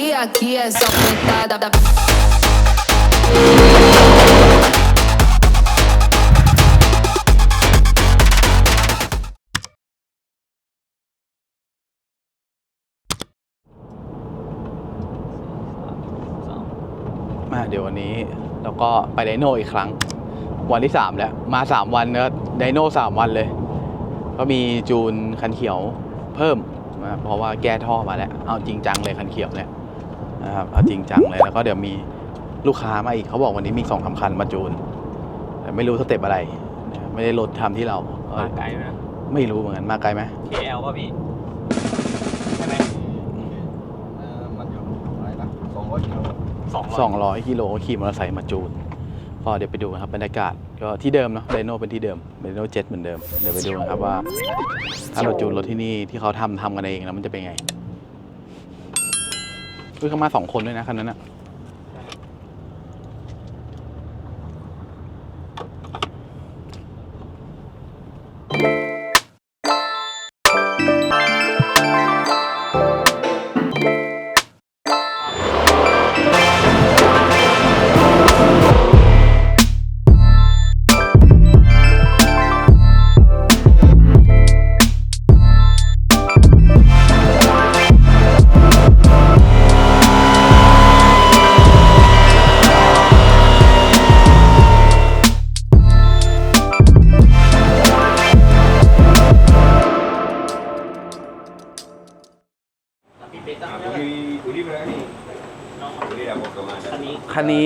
E aqui é só petada. มาเดี๋ยววันนี้เราก็ไปไดโนอีกครั้ง วันที่ 3 แล้ว มา 3 วันก็ไดโน3 วันเลย ก็มีจูนคันเขียวเพิ่มนะเพราะว่าแก้ท่อมาแล้ว เอาจริงจังเลยคันเขียวเนี่ย นะครับเอาจริงจังเลยแล้วก็เดี๋ยวมีลูกค้ามาอีกเขาบอกวันนี้มีสองสำคัญมาจูน แต่ไม่รู้สเต็ปอะไรนะไม่ได้รถทำที่เราเออมาไกลนะ ไม่รู้เหมือนกันมาไกลไหม KL ป่ะพี่ ใช่ไหมเอ่อมันอยู่อะไรนะสองร้อยกิโลสองสองร้อยกิโลขี่มอเตอร์ไซค์มาจูน ก็เดี๋ยวไปดูนะครับบรรยากาศก็ที่เดิมเนาะไดโนเป็นที่เดิมไดโนเจ็ตเหมือนเดิมเดี๋ยวไปดูนะครับว่า ถ้าเราจูนรถที่นี่ที่เขาทำทำกันเองแล้วมันจะเป็นไง เฮ้ยเขามาสองคนด้วยนะคันนั้นอะ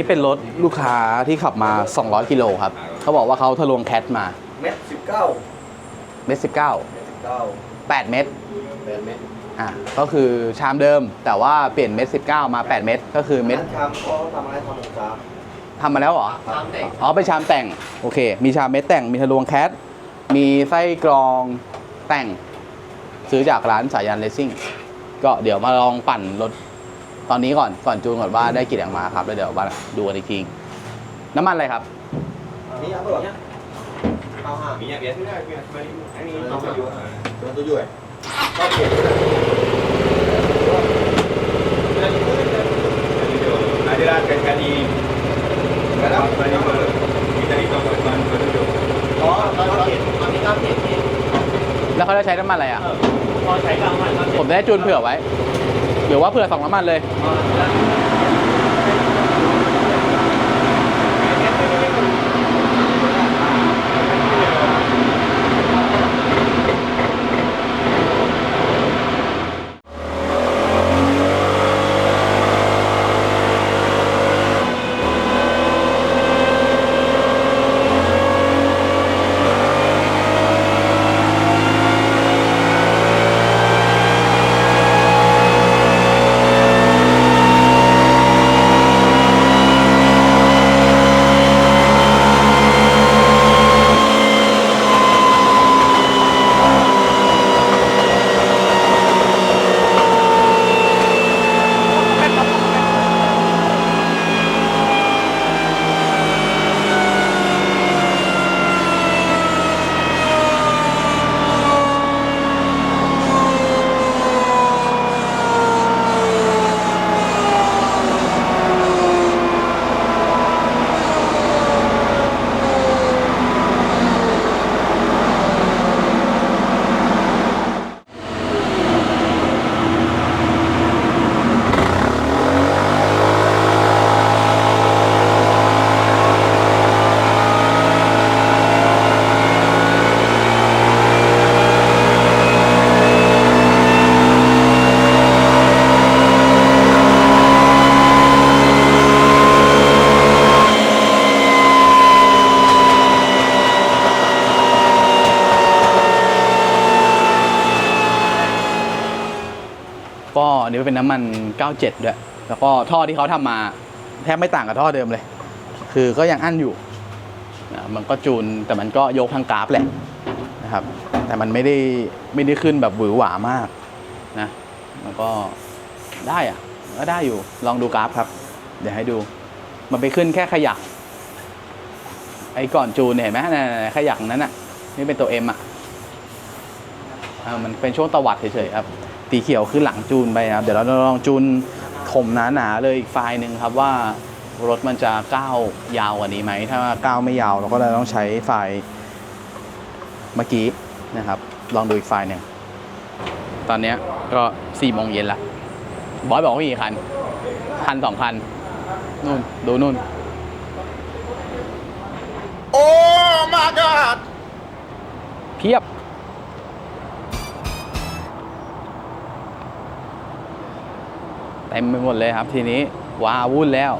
นี้คันนี้เป็นรถลูกค้าที่ขับมา 200 กิโลครับ เขาบอกว่าเขาทะลวงแคทมาเม็ดสิบเก้าเมตรสิบเก้าเม็ดสิบเก้าแปดเมตรแปดเม็ดอะก็คือชามเดิมแต่ว่าเปลี่ยนเมตรสิบเก้ามา8เมตรก็คือเมตรนั้นทำเขาทำอะไรทำหมูสามทำมาแล้วเหรอทำเด็กอ๋อเป็นชามแต่งโอเค มีชามเม็ดแต่งมีทะลวงแคทมีไส้กรองแต่งซื้อจากร้านสายันเลสซิ่งก็เดี๋ยวมาลองปั่นรถ ตอนนี้ก่อนก่อนจูนก่อนว่าได้กี่แรงม้าครับแล้วเดี๋ยวมาดูกันอีกทีน้ำมันอะไรครับนี่ apa? Tahu ha? Minyak biasa lah minyak sembari ni Minyak nombor tujuh. Dengan tujuh eh? Okey. Adalah kali-kali Sekarang? Bani ber Kita ni nombor bani bertujuh Oh, kalau okey. Kami kami okey. แล้วเขาจะใช้น้ำมันอะไรอะพอใช้กลางวันครับผมจะได้จูนเผื่อไว้ หรือว่าเผื่อสองน้ำมันเลย ก็อันนี้เป็นน้ำมัน 97 ด้วย แล้วก็ท่อที่เขาทำมาแทบไม่ต่างกับท่อเดิมเลย คือก็ยังอั้นอยู่นะมันก็จูนแต่มันก็ยกทางกราฟแหละนะครับ แต่มันไม่ได้ไม่ได้ขึ้นแบบหวือหวามากนะ มันก็ได้อะก็ได้อยู่ ลองดูกราฟครับ เดี๋ยวให้ดู มันไปขึ้นแค่ขยัก ไอ้ก่อนจูนเห็นไหมนั่นขยักนั้นอะ นี่เป็นตัวเอ็มอะอ่ามันเป็นช่วงตวัดเฉยๆครับ สีเขียวคือหลังจูนไปนะครับ เดี๋ยวเราลองจูนคมหนาๆเลยอีกไฟล์หนึ่งครับว่ารถมันจะก้าวยาวกว่านี้ไหม ถ้าก้าวไม่ยาวเราก็เลยต้องใช้ไฟล์เมื่อกี้นะครับ ลองดูอีกไฟล์หนึ่งตอนเนี้ยก็สี่โมงเย็นละบอยบอกว่ามีกี่คันคันสองคันนู่นดูนู่น โอ้ my god เพียบ เต็มไปหมดเลยครับทีนี้ว้าวุ่นแล้ว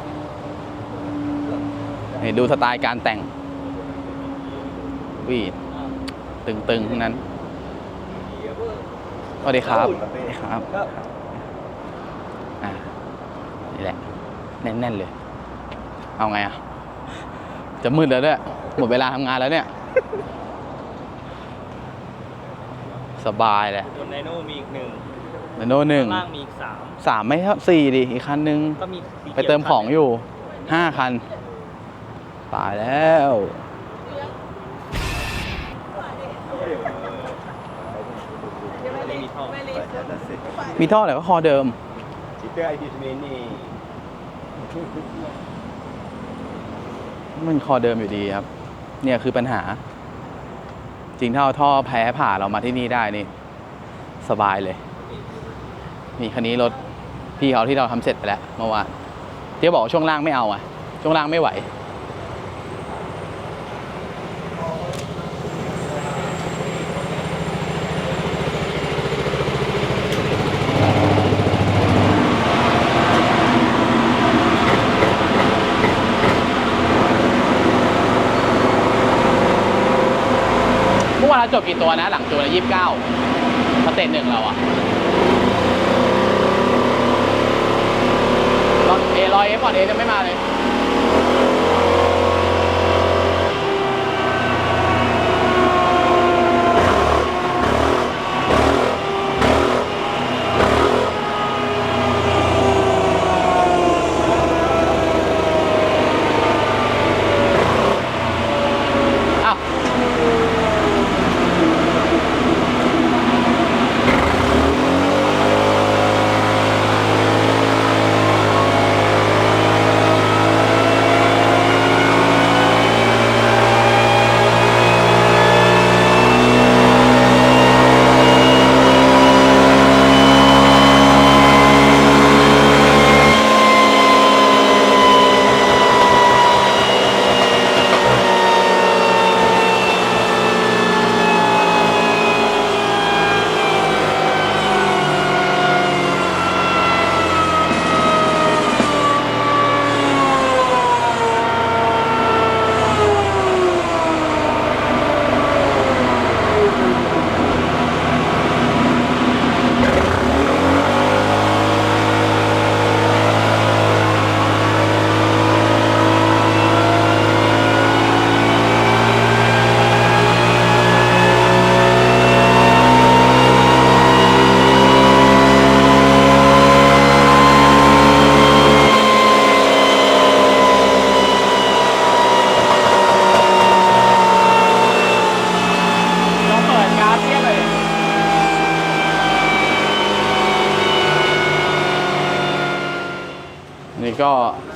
นี่ดูสไตล์การแต่งวีดตึงๆทั้งนั้นสวัสดีครับสวัสดีครับอ่านี่แหละ แน่น ๆ เลย เอาไงอะ จะมืดแล้วด้วยหมดเวลาทำงานแล้วเนี่ย สบายเลยบนไดโน่มีอีกหนึ่ง โน่หนึ่งข้างล่างมีอีกสามสามไม่ครับสี่ดิอีกคันนึง ก็มีสีไปเติมของอยู่ห้าคัน ตายแล้ว ไม่มีท่อมีท่อแต่ก็คอเดิม Kita ada sini. มันคอเดิมอยู่ดีครับ เนี่ยคือปัญหา จริงถ้าเอาท่อแพ้ผ่าเรามาที่นี่ได้นี่ สบายเลย มีคันนี้รถพี่เขาที่เราทำเสร็จไปแล้วเมื่อวานที่บอกช่วงล่างไม่เอาอะ ช่วงล่างไม่ไหว เมื่อวานเราจบกี่ตัวนะ หลังตัวละยี่สิบเก้าสเตจหนึ่งเราอะรถเอรอยเอฟอร์ดเอจะไม่มาเลย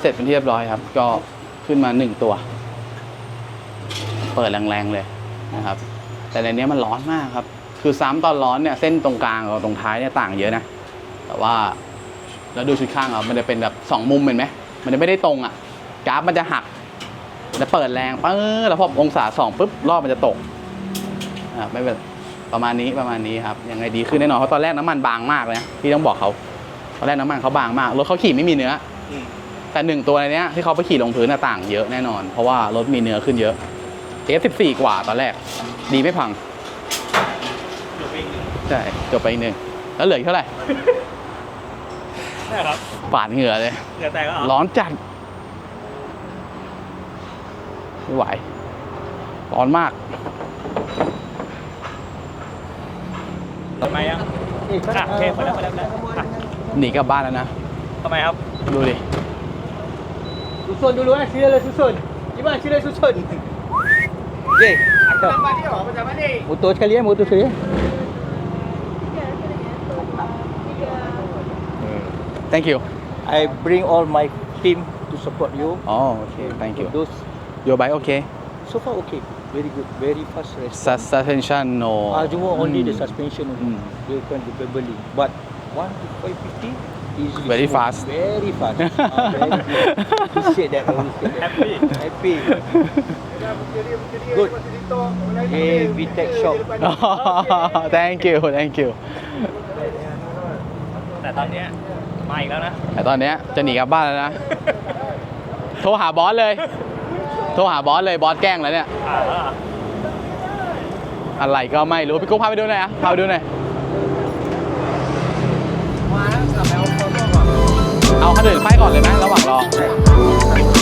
สร็จเป็นที่เรียบร้อยครับ ก็ขึ้นมาหนึ่งตัว เปิดแรงๆเลยนะครับ แต่ในนี้มันร้อนมากครับ คือซ้ำตอนร้อนเนี่ยเส้นตรงกลางกับตรงท้ายเนี่ยต่างเยอะนะ แต่ว่าแล้วดูชุดข้างเอามันจะเป็นแบบสองมุมเห็นไหมมันจะไม่ได้ตรงอะกราฟมันจะหักมันจะเปิดแรงปื้อแล้วพอองศาสองปุ๊บรอบมันจะตกอ่าไม่เป็นประมาณนี้ประมาณนี้ครับยังไงดีขึ้นแน่นอนเพราะตอนแรกน้ำมันบางมากเลยนะพี่ต้องบอกเขาตอนแรกน้ำมันเขาบางมากรถเขาขี่ไม่มีเนื้อ แต่หนึ่งตัวในเนี้ยที่เขาไปขี่ลงพื้นน่ะต่างเยอะแน่นอน เพราะว่ารถมีเนื้อขึ้นเยอะ F14 กว่าตอนแรก ดีไม่พังอยู่ปีหนึ่งใช่จบไปอีกหนึ่งแล้วเหลืออีกเท่าไหร่ใช่ครับปาดเหงื่อเลยเหลือแต่ก็เอาร้อนจัดไม่ไหวร้อนมากทำไมอะอะโอเคพอแล้วพอแล้วพอแล้วอะหนีกลับบ้านแล้วนะทำไมครับ ดูดิ susun dulu eh, sila lah susun. Iman, sila susun. Okey. Aku nampak dia, aku balik. Motor sekali eh, motor sekali eh. Hmm. Thank you. I bring all my team to support you. Oh, okay. Thank you. Those your bike okay? So far okay. Very good. Very fast response. Suspension no. Ah, uh, do only mm. the hmm. suspension only. Mm. You can do cabling. But 1 to 550 He's Very fast. Very fast. he said that. Happy. Happy. Good. Hey, VTech shop. thank you thank you แต่ตอนเนี้ยมาอีกแล้วนะ แต่ตอนเนี้ยจะหนีกลับบ้านแล้วนะ โทรหาบอสเลย โทรหาบอสเลยบอสแกล้งแล้วเนี่ยอะไรก็ไม่รู้ พี่กุ๊กพาไปดูหน่อยอะพาไปดูหน่อย เอาคนอื่นไปก่อนเลยไหมระหว่างรอ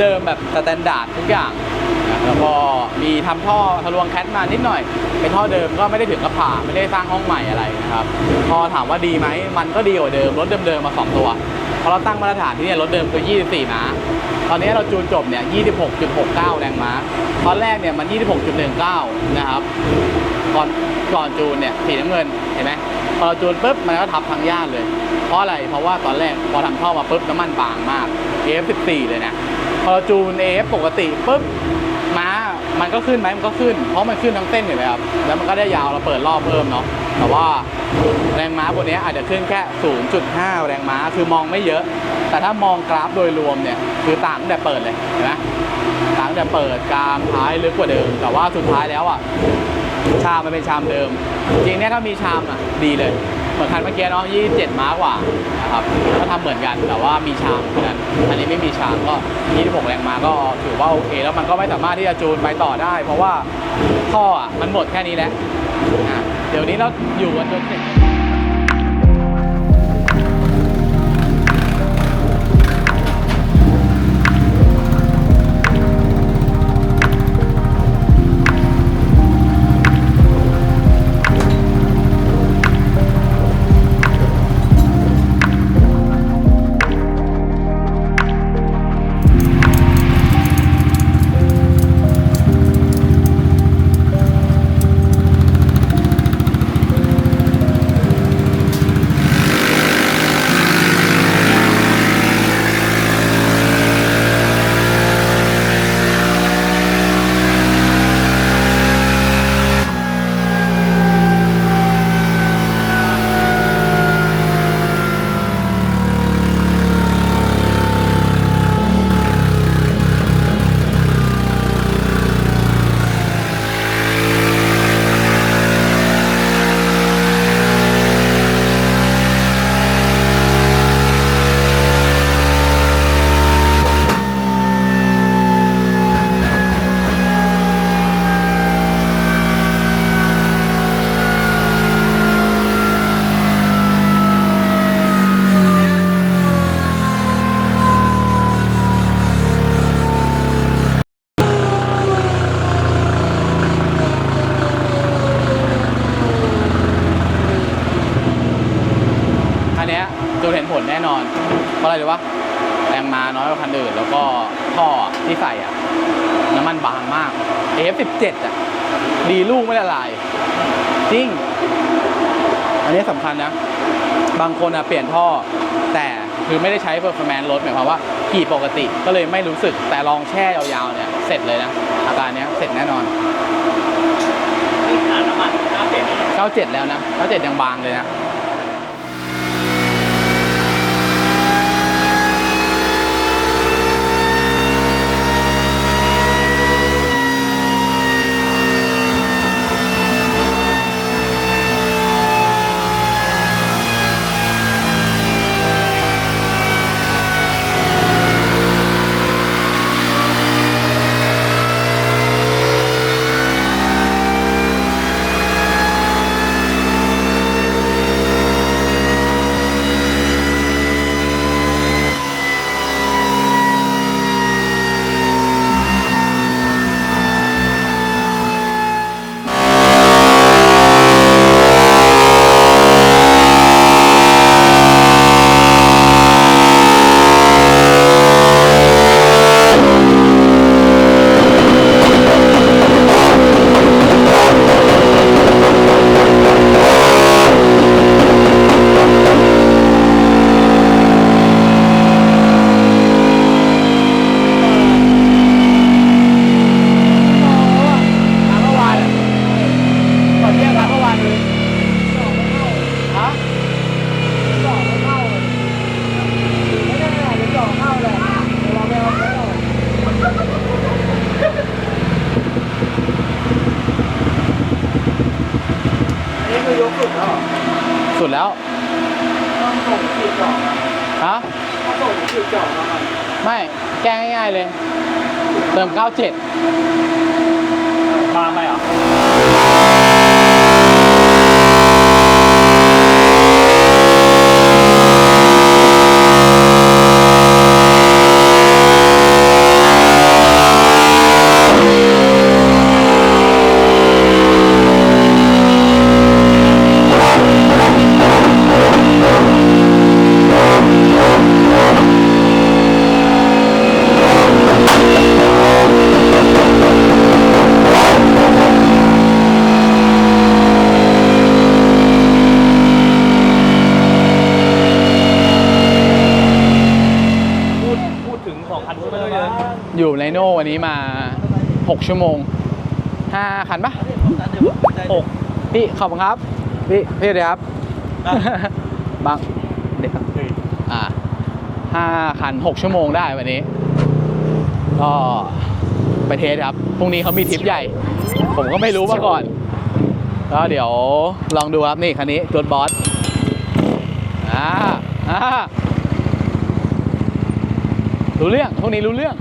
เดิมแบบสแตนดาร์ดทุกอย่างแล้วก็มีทำท่อทะลวงแคทมานิดหน่อย เป็นท่อเดิมก็ไม่ได้ถึงกับผ่าไม่ได้สร้างห้องใหม่อะไรนะครับ พอถามว่าดีไหมมันก็ดีกว่าเดิมรถเดิมๆมา 2 ตัวเพราะเราตั้งมาตรฐานที่เนี่ยรถเดิมคือ 24 ม้า ตอนนี้เราจูนจบเนี่ย 26.69 แรงม้า ตอนแรกเนี่ยมัน 26.19 นะครับ ก่อนก่อนจูนเนี่ยสีน้ำเงินเห็นไหมพอเราจูนปุ๊บมันก็ทับทางย่านเลย เพราะอะไร เพราะว่าตอนแรกพอทำท่อมาปุ๊บน้ำมันบางมาก F14 เลยนะ อจูน AF ปกติปุ๊บม้ามันก็ขึ้นไหมมันก็ขึ้น เพราะมันขึ้นทั้งเส้นเห็นไหมครับ แล้วมันก็ได้ยาวเราเปิดรอบเพิ่มเนาะ แต่ว่าแรงม้าบนนี้อาจจะขึ้นแค่ 0.5 แรงม้า คือมองไม่เยอะ แต่ถ้ามองกราฟโดยรวมเนี่ย คือต่างแต่เปิดเลยเห็นไหมต่างตั้งแต่เปิดกลางท้ายลึกกว่าเดิม แต่ว่าสุดท้ายแล้วอะ ชามมันเป็นชามเดิม จริงเนี่ยถ้ามีชามอะดีเลย เหมือนคันเมื่อกี้เนาะ27 ม้ากว่านะครับก็ทำเหมือนกันแต่ว่ามีชามเท่านั้นอันนี้ไม่มีชามก็ 26 แรงม้าก็ถือว่าโอเค แล้วมันก็ไม่สามารถที่จะจูนไปต่อได้ เพราะว่าท่ออะมันหมดแค่นี้แล้วอะเดี๋ยวนี้เราอยู่กันจนเสร็จ อะไรรู้ปะแรงมาน้อยกว่าคันอื่น แล้วก็ท่อที่ใส่อะน้ำมันบางมาก F17 อะ ดีลูกไม่ละลาย จริง อันนี้สำคัญนะ บางคนอะเปลี่ยนท่อ แต่คือไม่ได้ใช้ performance รถหมายความว่าขี่ปกติก็เลยไม่รู้สึกแต่ลองแช่ยาวๆเนี่ยเสร็จเลยนะ อาการเนี้ยเสร็จแน่นอนอ่าน97แล้วนะ97ยังบางเลยนะ เติม ชั่วโมง 5 คันปะหกพี่ขอบคุณครับ พี่พี่เดี๋ยวครับอะบางเดี๋ยวอ่าห้าคันหกชั่วโมงได้วันนี้ ก็ไปเทสครับ พรุ่งนี้เขามีทริปใหญ่ ผมก็ไม่รู้มาก่อน ก็เดี๋ยวลองดูครับ นี่คันนี้ตัวบอส อ่า อ่า รู้เรื่อง พวกนี้รู้เรื่อง